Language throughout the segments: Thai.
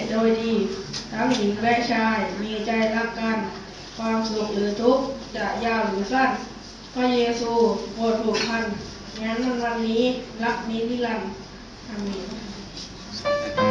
จโดยดี ทั้งหญิงและชายมีใจรักกัน ความสุขหรือทุกข์จะยาวหรือสั้น พระเยซูโปรดผูกพันงั้นวันนี้รักนี้นิรันดร์อาเมน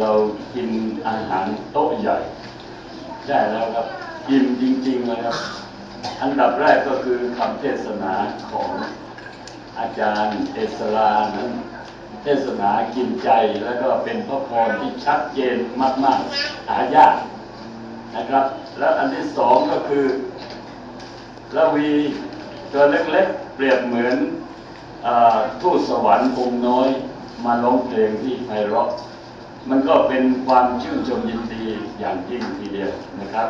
เรากินอาหารโต๊ะใหญ่ใช่แล้วครับกินจริงๆเลยครับ อันดับแรกก็คือคำเทศนาของอาจารย์เอสรานั้นเทศนากินใจแล้วก็เป็นพระพรที่ชัดเจนมากๆหายากนะครับ แล้วอันที่สองก็คือละวีตัวเล็กๆ เปรียบเหมือนอทูตสวรรค์องค์น้อย มาร้องเพลงที่ไพเราะ มันก็เป็นความชื่นชมยินดีอย่างยิ่งทีเดียวนะครับ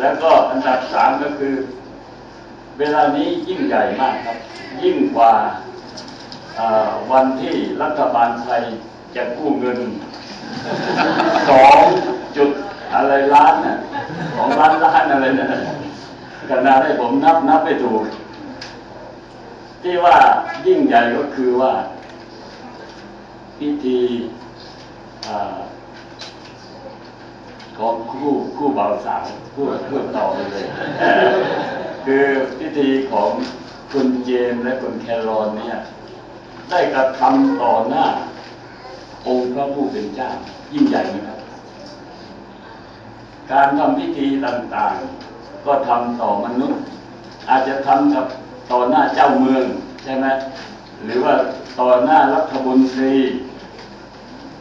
แล้วก็อันดับสามก็คือ เวลานี้ยิ่งใหญ่มากครับ ยิ่งกว่าวันที่รัฐบาลไทยจะกู้เงินสองจุดอะไรล้านน่ะสองล้านล้านอะไรนะขนาดให้ผมนับนับไม่ถูก ที่ว่ายิ่งใหญ่ก็คือว่า พิธี ของคู่คู่บ่าวสาวคู่คู่ต่อไปเลย คือพิธีของคุณเจมและคุณแครอนเนี่ย ได้กระทำต่อหน้า องค์พระผู้เป็นเจ้า ยิ่งใหญ่ไหมครับ การทำพิธีต่างๆ ก็ทำต่อมนุษย์ อาจจะทำกับต่อหน้าเจ้าเมือง ใช่ไหมหรือว่าต่อหน้ารัฐมนตรี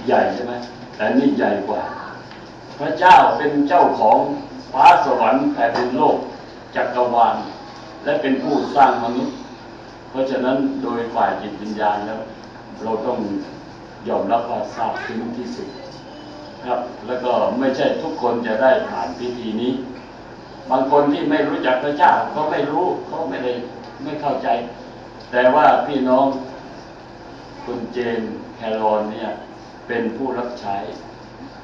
ใหญ่ใช่ไหมแต่นี่ใหญ่กว่า พระเจ้าเป็นเจ้าของฟ้าสวรรค์แผ่นดินโลกจักรวาลและเป็นผู้สร้างมนุษย์ เพราะฉะนั้นโดยฝ่ายจิตวิญญาณแล้ว เราต้องยอมรับว่าทราบซึ้งที่สุดครับ แล้วก็ไม่ใช่ทุกคนจะได้ผ่านพิธีนี้ บางคนที่ไม่รู้จักพระเจ้าเขาไม่รู้เขาไม่ได้ไม่เข้าใจ แต่ว่าพี่น้องคุณเจนแครอนเนี่ย เป็นผู้รับใช้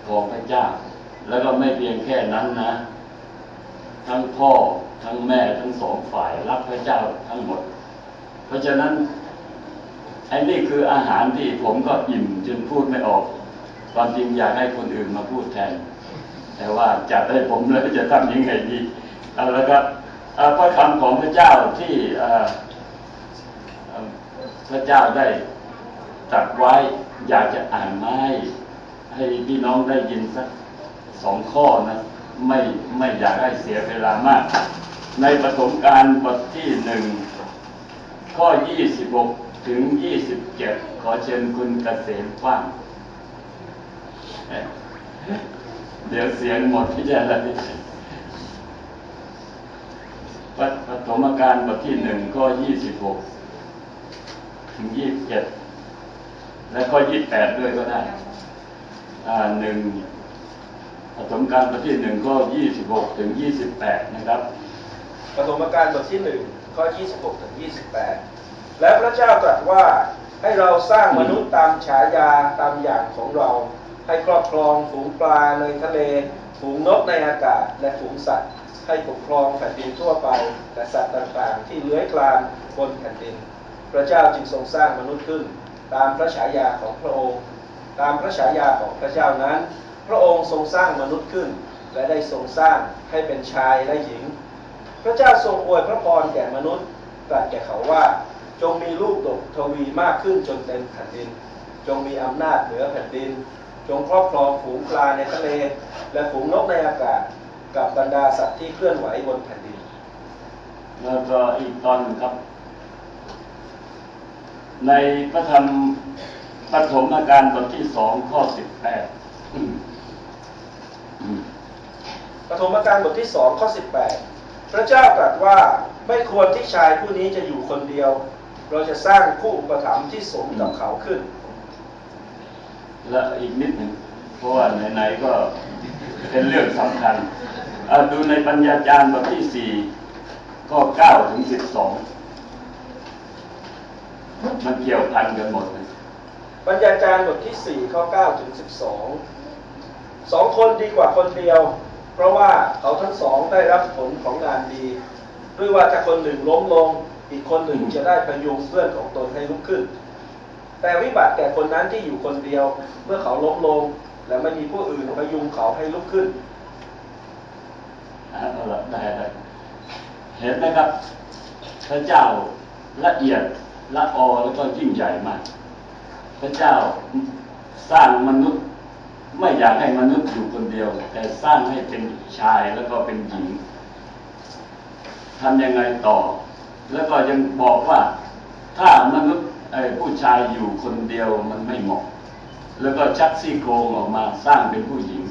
ของพระเจ้า แล้วก็ไม่เพียงแค่นั้นนะ ทั้งพ่อทั้งแม่ทั้งสองฝ่ายรักพระเจ้าทั้งหมด เพราะฉะนั้นไอ้นี่คืออาหารที่ผมก็อิ่มจนพูดไม่ออกความจริงอยากให้คนอื่นมาพูดแทน แต่ว่าจัดให้ผมแล้วจะทำยังไงดีเอาละครับพระคำของพระเจ้าที่พระเจ้าได้ ตัดไว้อยากจะอ่านมาให้ให้พี่น้องได้ยินสักสองข้อนะไม่ไม่อยากให้เสียเวลามาก ในปฐมกาลบทที่หนึ่งข้อ 26 ถึง 27 ขอเชิญคุณเกษมกว้าง เดี๋ยวเสียงหมดที่จะอะไรปปฐมกาลบทที่หนึ่งข้อ 26 ถึง 27 และข้อ28ด้วยก็ได้หนึ่งปฐมกาลบทที่หนึ่งข้อ26ถึง28นะครับปฐมกาลบทที่หนึ่งข้อ26ถึง28และพระเจ้าตรัสว่าให้เราสร้างมนุษย์ตามฉายาตามอย่างของเรา ให้ครอบครองฝูงปลาในทะเล ฝูงนกในอากาศ และฝูงสัตว์ ให้ปกครองแผ่นดินทั่วไป และสัตว์ต่างๆ ที่เลื้อยคลานบนแผ่นดิน พระเจ้าจึงทรงสร้างมนุษย์ขึ้น ตามพระฉายาของพระองค์ ตามพระฉายาของพระเจ้านั้น พระองค์ทรงสร้างมนุษย์ขึ้น และได้ทรงสร้างให้เป็นชายและหญิง พระเจ้าทรงอวยพระพรแก่มนุษย์ตรัสแก่เขาว่าจงมีลูกดกทวีมากขึ้นจนเต็มแผ่นดิน จงมีอำนาจเหนือแผ่นดิน จงครอบครองฝูงปลาในทะเล และฝูงนกในอากาศกับบรรดาสัตว์ที่เคลื่อนไหวบนแผ่นดินแล้วก็อีกตอนหนึ่งครับ ในพระธรรมปฐมกาลบทที่สองข้อสิบแปดปฐมกาลบทที่สองข้อ18พระเจ้าตรัสว่าไม่ควรที่ชายผู้นี้จะอยู่คนเดียว เราจะสร้างคู่อุปถัมภ์ที่สมกับเขาขึ้น และอีกนิดหนึ่งเพราะว่าไหนๆก็เป็นเรื่องสำคัญอะดูในปัญญาจารย์บทที่สี่ข้อเก้าถึงสิบสอง มันเกี่ยวพันกันหมดเลยปัญญาจารย์บทที่ 4 ข้อ 9 ถึง 12 สองคนดีกว่าคนเดียว เพราะว่าเขาทั้งสองได้รับผลของงานดี ด้วยว่าถ้าคนหนึ่งล้มลง อีกคนหนึ่งจะได้พยุงเพื่อนของตนให้ลุกขึ้น แต่วิบัติแก่คนนั้นที่อยู่คนเดียว เมื่อเขาล้มลง และไม่มีผู้อื่นพยุงเขาให้ลุกขึ้นอะเอาละได้ได้เห็นไหมครับ พระเจ้าละเอียด ละออแล้วก็ยิ่งใหญ่มาก พระเจ้าสร้างมนุษย์ไม่อยากให้มนุษย์อยู่คนเดียว แต่สร้างให้เป็นชายแล้วก็เป็นหญิงทำยังไงต่อ แล้วก็ยังบอกว่าถ้ามนุษย์ไอ้ผู้ชายอยู่คนเดียวมันไม่เหมาะ แล้วก็ชักซี่โครงออกมาสร้างเป็นผู้หญิง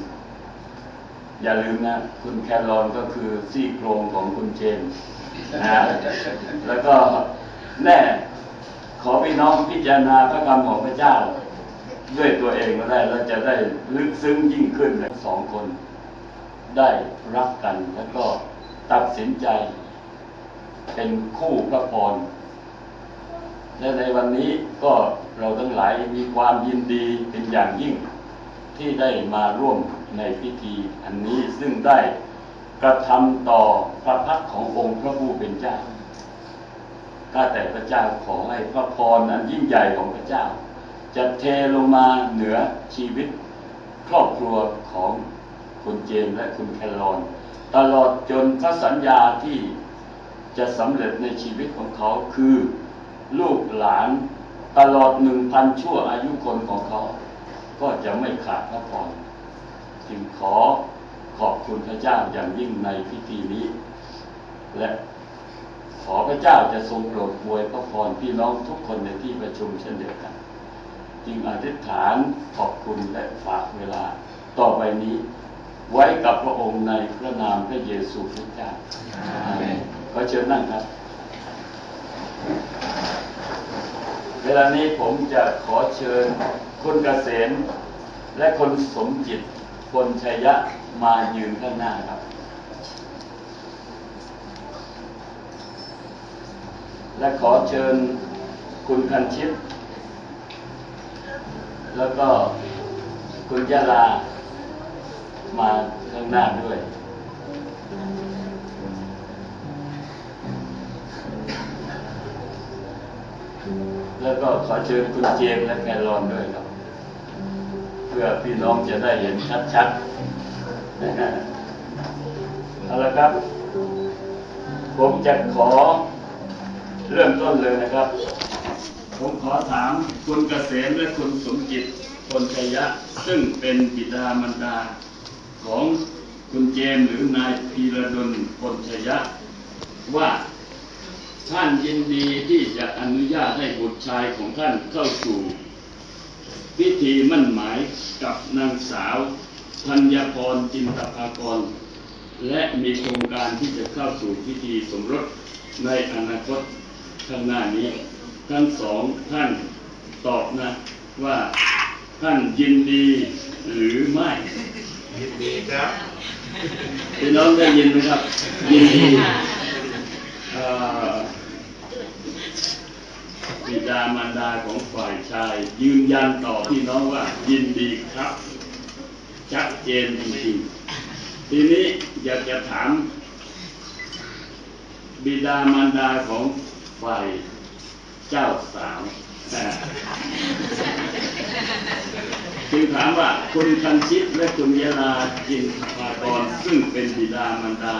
อย่าลืมนะ คุณแคลรอนก็คือซี่โครงของคุณเจมส์นะแล้วก็แน่ ขอพี่น้องพิจารณาพระคำของพระเจ้า ด้วยตัวเองก็ได้แล้วจะได้ลึกซึ้งยิ่งขึ้นสองคน ได้รักกันแล้วก็ตัดสินใจ เป็นคู่พระพรและในวันนี้ก็เราทั้งหลายมีความยินดีเป็นอย่างยิ่งที่ได้มาร่วมในพิธีอันนี้ซึ่งได้กระทำต่อพระพักขององค์พระผู้เป็นเจ้า ข้าแต่พระเจ้าขอให้พระพรอันยิ่งใหญ่ของพระเจ้า จะเทลงมาเหนือชีวิตครอบครัวของคุณเจมส์และคุณแครอน ตลอดจนพระสัญญาที่จะสำเร็จในชีวิตของเขาคือลูกหลานตลอดหนึ่งพันชั่วอายุคนของเขา ก็จะไม่ขาดพระพรจึงขอขอบคุณพระเจ้าอย่างยิ่งในพิธีนี้ และ อพระเจ้าจะทรงโปรดอวยพระพรพี่น้องทุกคนในที่ประชุมเช่นเดียวกันจึงอธิษฐานขอบคุณและฝากเวลา ต่อไปนี้ไว้กับพระองค์ในพระนามพระเยซูคริสต์เจ้าอาเมนขอเชิญนั่งครับ เวลานี้ผมจะขอเชิญคุณเกษมและคนสมจิตคนชัยยะมายืนข้างหน้าครับ และขอเชิญคุณคันชิต แล้วก็คุณยะลามาข้างหน้าด้วยแล้วก็ขอเชิญคุณเจมและแครอนด้วยครับ เพื่อพี่น้องจะได้เห็นชัดๆนะฮะเอาละครับ ผมจะขอ เริ่มต้นเลยนะครับ ผมขอถามคุณเกษมและคุณสมจิตคนชัยยะ ซึ่งเป็นบิดามารดา ของคุณเจมหรือนายพีระดลคนชัยยะ ว่าท่านยินดีที่จะอนุญาตให้บุตรชายของท่านเข้าสู่ พิธีมั่นหมายกับนางสาวธัญพรจินตภากร และมีโครงการที่จะเข้าสู่พิธีสมรสในอนาคต ข้างหน้านี้ ทั้งสองท่านตอบนะ ว่าท่านยินดีหรือไม่ยินดีครับพี่น้องได้ยินไหมครับ ยินดีเอ่อบิดามารดาของฝ่ายชาย ยืนยันต่อพี่น้องว่า ยินดีครับชัดเจนจริงๆทีนี้อยากจะถาม บิดามารดาของ ฝ่ายเจ้าสาวจึงถามว่าคุณคันชิตและคุณยาลาจินภากรซึ่งเป็นบิดามารดา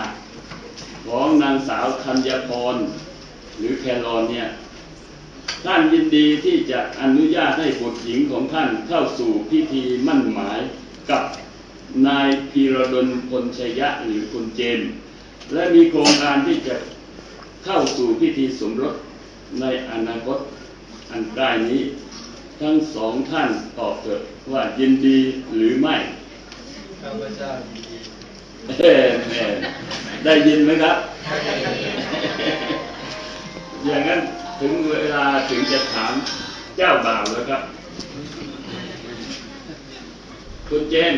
ของนางสาวธัญพรหรือแครอนเนี่ยท่านยินดีที่จะอนุญาตให้บุตรหญิงของท่านเข้าสู่พิธีมั่นหมายกับนายพีรดลพลชยะหรือคุณเจมและมีโครงการที่จะ เข้าสู่พิธีสมรสในอนาคตอันใกล้นี้ ทั้งสองท่านตอบเถิดว่ายินดีหรือไม่ข้าพเจ้ายินดีเอ่อแม่ได้ยินไหมครับ อย่างนั้นถึงเวลาถึงจะถามเจ้าบ่าวแล้วครับ คุณเจน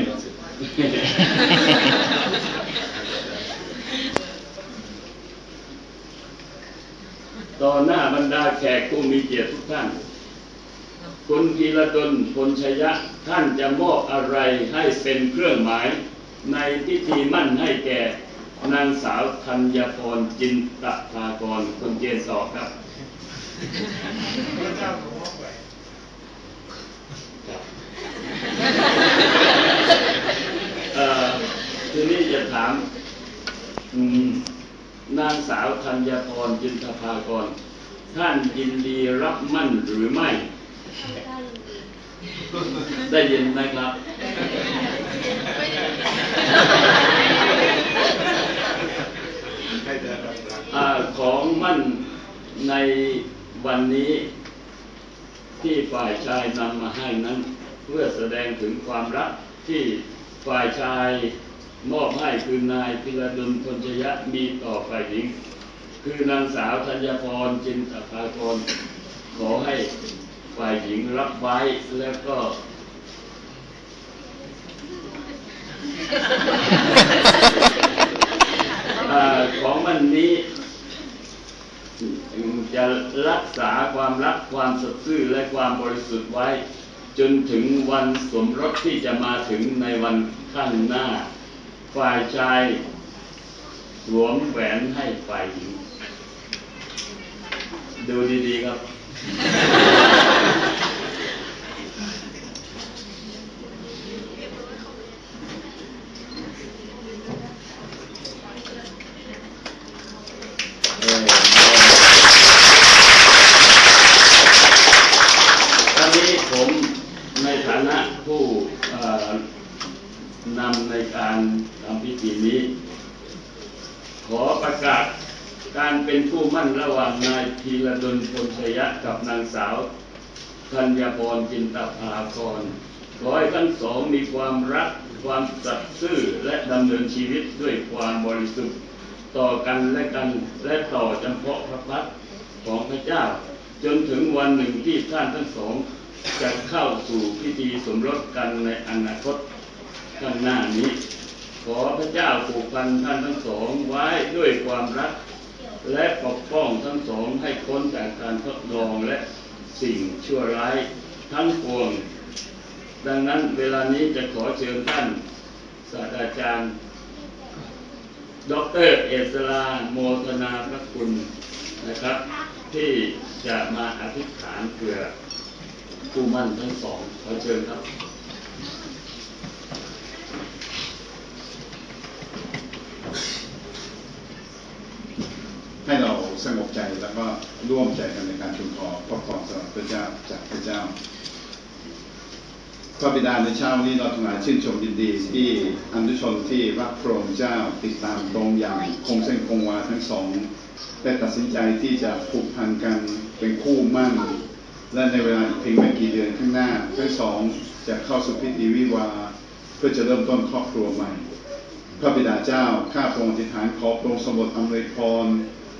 ต่อหน้าบรรดาแขกผู้มีเกียรติทุกท่าน คุณพีระดลพลชยะท่านจะมอบอะไรให้เป็นเครื่องหมายในพิธีมั่นให้แก่นางสาวธัญพรจินตภากรคุณเจนตอบครับทีนี้จะถาม อืม นางสาวธัญพรจินตภากร ท่านยินดีรับมั่นหรือไม่ ได้ยินไหมครับอของมั่นในวันนี้ที่ฝ่ายชายนำมาให้นั้น เพื่อแสดงถึงความรักที่ฝ่ายชาย มอบให้คือนายพิรดลพลชยะมีต่อฝ่ายหญิง คือนางสาวธัญพรจินตภากรขอให้ฝ่ายหญิงรับไว้แล้วก็อาของมันนี้จะรักษาความรักความสัตย์ซื่อและความบริสุทธิ์ไว้ จนถึงวันสมรสที่จะมาถึงในวันข้างหน้า ฝ่ายชายสวมแหวนให้ฝ่ายหญิง ดูดีๆครับ เอ่อตอนนี้ผมในฐานะผู้เอ่อนำในการทำพิธีนี้ ขอประกาศการเป็นผู้มั่นระหว่างนายพีระดล พลชยะกับนางสาวธัญพรจินตภากรขอให้ทั้งสองมีความรักความสัตย์ซื่อและดำเนินชีวิตด้วยความบริสุทธิ์ ต่อกันและกันและต่อจำเพาะพระพักตร์ของพระเจ้า จนถึงวันหนึ่งที่ท่านทั้งสองจะเข้าสู่พิธีสมรสกันในอนาคตข้างหน้านี้ ขอพระเจ้าผูกพันท่านทั้งสองไว้ด้วยความรัก และปกป้องทั้งสองให้พ้นจากการทดลองและสิ่งชั่วร้ายทั้งปวง ดังนั้นเวลานี้จะขอเชิญท่านศาสตราจารย์ดอกเตอรเอสลาโมทนาพระคุณนะครับ ที่จะมาอธิษฐานเพื่อผู้มั่นทั้งสองขอเชิญครับ ให้เราสงบ ใจ แล้วก็ร่วมใจกันในการทูลขอพระพรสำหรับพระเจ้าจากพระเจ้าพระบิดาในเช้านี้เราทั้งหลายชื่นชมยินดีที่อันดุชนที่รักพระองค์เจ้าติดตามตรงอย่างคงเส้นคงวาทั้งสองได้ตัดสินใจที่จะผูกพันกันเป็นคู่มั่น และในเวลาอีกเพียงไม่กี่เดือนข้างหน้าทั้งสองจะเข้าสู่พิธีวิวาเพื่อจะเริ่มต้นครอบครัวใหม่ พระบิดาเจ้าข้าพระองค์อธิฐานขอพระองค์สมบทอำนวยพร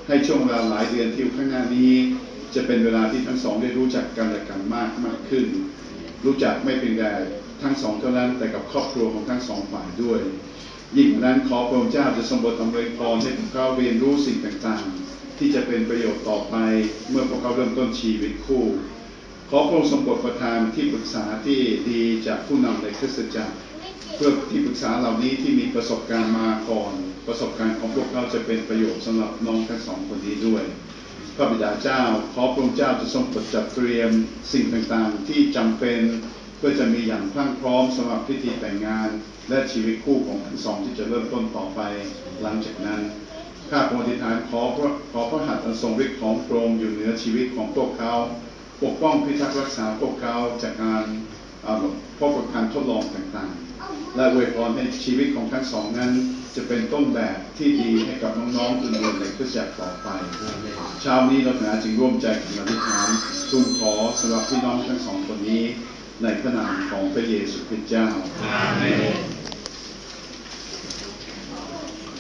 ให้ช่วงเวลาหลายเดือนที่ข้างหน้านี้ จะเป็นเวลาที่ทั้งสองได้รู้จักกันและกันมากมากขึ้น รู้จักไม่เพียงแต่ทั้งสองเท่านั้นแต่กับครอบครัวของทั้งสองฝ่ายด้วย ยิ่งนั้นขอพระองค์เจ้าจะสมบทอำนวยพรให้พวกเขาเรียนรู้สิ่งต่างๆ ที่จะเป็นประโยชน์ต่อไปเมื่อพวกเขาเริ่มต้นชีวิตคู่ ขอพระองค์ทรงโปรดประทานที่ปรึกษาที่ดีจากผู้นำในคริสตจักร เพื่อที่ปรึกษาเหล่านี้ที่มีประสบการณ์มาก่อน ประสบการณ์ของพวกเขาจะเป็นประโยชน์สำหรับน้องทั้งสองคนนี้ด้วยพระบิดาเจ้า ขอพระองค์เจ้าจะทรงปรดจัดเตรียมสิ่งต่างๆ ที่จำเป็นเพื่อจะมีอย่างพรั่งพร้อมสำหรับพิธีแต่งงาน และชีวิตคู่ของทั้งสองที่จะเริ่มต้นต่อไปหลังจากนั้นข้าพระองค์ธิษฐานขอพระขอพระหัตถ์อันทรงฤทธิ์ของพระองค์อยู่เหนือชีวิตของพวกเขา ปกป้องพิทักษ์รักษาพวกเขาจากการเอ่อพบกับการทดลองต่างๆ และอวยพรให้ชีวิตของทั้งสองนั้น จะเป็นต้นแบบที่ดีให้กับน้องๆอื่นๆในคริสตจักรต่อไปเช้านี้เราหนาจึงร่วมใจกันอธิษฐานทูลขอสำหรับพี่น้องทั้งสองคนนี้ ในพระนามของพระเยซูคริสต์เจ้าอาเมน